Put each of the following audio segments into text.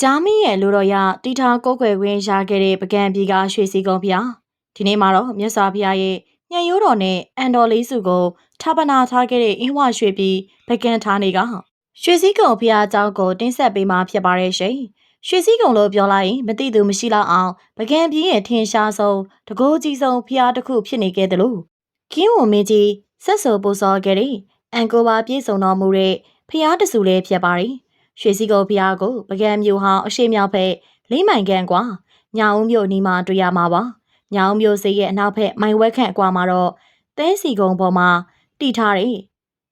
ကြားမင်းရဲ့လူတော်ရတီထားကိုယ်ွယ်ခွင့်ရခဲ့တဲ့ပကံပြည်ကရွှေစည်းကုန်းဖျားဒီနေ့မှာတော့မြတ်စွာဘုရားရဲ့ညံရိုးတော်နဲ့အန်တော်လေးစုကိုထာပနာထားခဲ့တဲ့အင်းဝရွှေပြည်ပကံထားနေကရွှေစည်းကုန်းဖျားအကြောင်းကိုတင်ဆက်ပေးမှာဖြစ်ပါရဲ့ရှင်ရွှေစည်းကုန်းလို့ပြောလိုက်ရင်မသိသူမရှိတော့အောင်ပကံပြည်ရဲ့ထင်ရှားဆုံးတကိုးကြီးဆုံးဖျားတစ်ခုဖြစ်နေခဲ့တယ်လို့ကင်းဝမင်းကြီးဆက်ဆိုပူစော်ခဲ့တဲ့အန်ကိုပါပြေဆုံးတော်မူတဲ့ဖျားတစုလေးဖြစ်ပါတယ် ရွှေစည်းကုန်းဖျားကိုပကံမျိုးဟောင်းအရှိမြောက်ဖက်လေးမိုင်ခန့်ကွာညောင်ဦးမြို့နီးမှာတွေ့ရမှာပါညောင်ဦးမြို့စေးရဲ့အနောက်ဖက်မိုင်ဝက်ခန့်အကွာမှာတော့သဲစီကုန်းပေါ်မှာတီထားတဲ့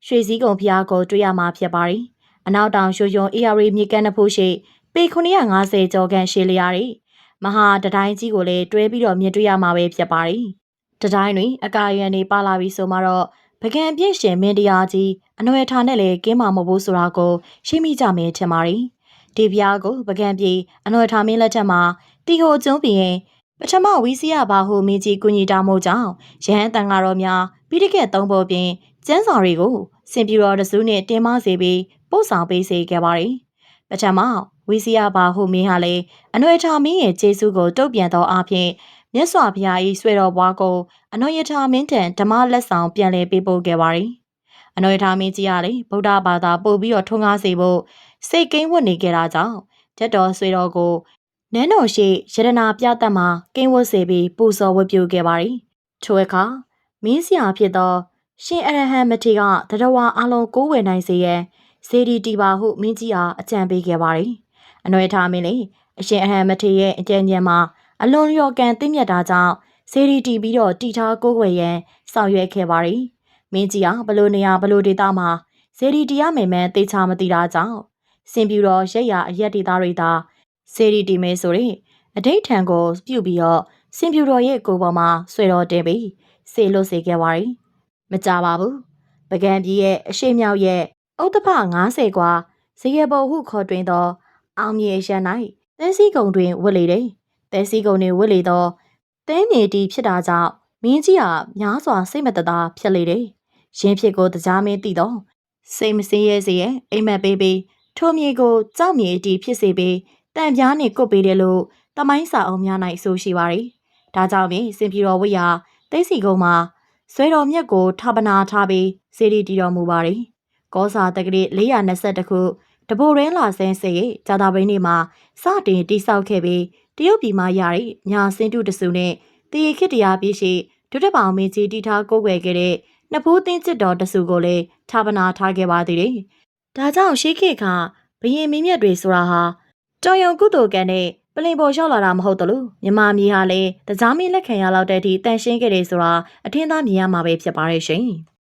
ရွှေစည်းကုန်းဖျားကိုတွေ့ရမှာဖြစ်ပါတယ်အနောက်တောင်ရွှေရွံအေရီမြေကမ်းတစ်ဖူးရှိပေ950ကျော်ခန့်ရှည်လျားတဲ့မဟာတတိုင်းကြီးကိုလည်းတွဲပြီးတော့မြင်တွေ့ရမှာပဲဖြစ်ပါတယ်တတိုင်းတွင်အကာရန်နေပါလာပြီးဆိုမှတော့ ပကံပြည့်ရှင်မင်းတရားကြီးအနွယ်ထားနဲ့လည်းကင်းမှာမဟုတ်ဘူးဆိုတာကိုရှင်းမိကြမယ်ထင်ပါတယ်။ဒီပြားကိုပကံပြေအနွယ်ထားမင်းလက်ထက်မှာတီဟိုကျုံးပြင်းပထမဝီစီယာဘာဟုမင်းကြီးကုညီတာမို့ကြောင့်ရဟန်းတန်ဃာတော်များပြီးတကက်သုံးဖို့ပြင်ကျန်းစာတွေကိုစင်ပြူတော်တစုနဲ့တင်မစေပြီးပို့ဆောင်ပေးစေခဲ့ပါတယ်။ပထမဝီစီယာဘာဟုမင်းဟာလည်းအနွယ်ထားမင်းရဲ့ကျေးဇူးကိုတုတ်ပြန်သောအဖြစ် မြတ်စွာဘုရား၏ဆွေတော်ဘွားကိုအနွေရထားမင်းထံဓမ္မလက်ဆောင်ပြန်လည်ပေးပို့ခဲ့ပါတယ်။အနွေရထားမင်းကြီးကလည်းဗုဒ္ဓဘာသာပို့ပြီးတော့ထွန်းကားစေဖို့စိတ်ကိန်းဝတ်နေကြတာကြောင့်တက်တော်ဆွေတော်ကိုနန်းတော်ရှိရတနာပြတ်မှာကိန်းဝတ်စေပြီးပူဇော်ဝတ်ပြုခဲ့ပါတယ်။ထိုအခါမင်းစရာဖြစ်သော ရှင်အရဟံမထေကတရဝါအလုံးကိုးဝယ်နိုင်စေရန်စေဒီတီပါဟုမင်းကြီးအားအကြံပေးခဲ့ပါတယ်။အနွေထားမင်းလေအရှင်အရဟံမထေရဲ့အကြံဉာဏ်မှာ အလွန်လျော်ကန်သိမြတ်တာကြောင့်စေရီတီပြီးတော့တီထားကိုးွယ်ရန်ဆောင်ရွက်ခဲ့ပါတယ်။မင်းကြီးကဘလို့နေရဘလို့ဒေတာမှာစေရီတီရမယ်မှန်းသိချာမသိတာကြောင့်စင်ပြူတော်ရက်ရအရက်ဒေတာတွေသာစေရီတီမဲဆိုရင်အတိတ်ထံကိုပြုတ်ပြီးတော့စင်ပြူတော်ရဲ့ကိုယ်ပေါ်မှာဆွေတော်တင်ပြီးစေလွတ်စေခဲ့ပါတယ်။မကြပါဘူး။ပကံပြည်ရဲ့အရှိမြောက်ရဲ့ဥဒ္ဓဖ90กว่าဇေယဘုံဟုခေါ်တွင်သောအောင်မြေရန်၌သဲစည်းကုံတွင်ဝတ်လေတယ်။ သဲစည်းကုံတွင်ဝတ်လေသောသဲမြေတီဖြစ်တာကြောင့်မင်းကြီးဟာများစွာစိတ်မတသာဖြစ်လေတယ်။ရင်းဖြစ်ကိုတရားမင်းသိတော့စိတ်မစင်းရဲစေရဲ့အိမ်မက်ပေးပြီးထိုမြေကိုကြောက်မြေတီဖြစ်စေပြီးတန်ပြားနဲ့ကုတ်ပေးတယ်လို့တမိုင်းစာအုပ်များ၌ဆိုရှိပါတယ်။ဒါကြောင့်ပင်စင်ပြတော်ဝိယာတိတ်စီကုန်းမှာဆွဲတော်မြက်ကိုထပ်ပနာထားပြီးစေတီတီတော်မူပါတယ်။ကောစာတက္ကရီ422ခုတဘိုရင်းလာဆင်းစေရဲ့ဂျာတာဘိန်းနေမှာစတင်တိဆောက်ခဲ့ပြီး တရုတ်ပြည်မှာရတဲ့ညာစင်တုတစုနဲ့တည်ခိတရာပြည်ရှိဒုတက်ပောင်မင်းကြီးတီထားကိုးကွယ်ခဲ့တဲ့နဖိုးသိန်းစစ်တော်တစုကိုလည်းဌာပနာထားခဲ့ပါသေးတယ်။ဒါကြောင့်ရှေးခေတ်ကဘရင်မင်းမြတ်တွေဆိုတာဟာတော်ရုံကုသိုလ်ကံနဲ့ပလင်ပေါ်ရောက်လာတာမဟုတ်တလို့မြမမီဟာလည်းတကြားမင်းလက်ခံရလောက်တဲ့အထိတန်ရှင်းခဲ့တယ်ဆိုတာအထင်သားမြင်ရမှာပဲဖြစ်ပါရဲ့ရှင်။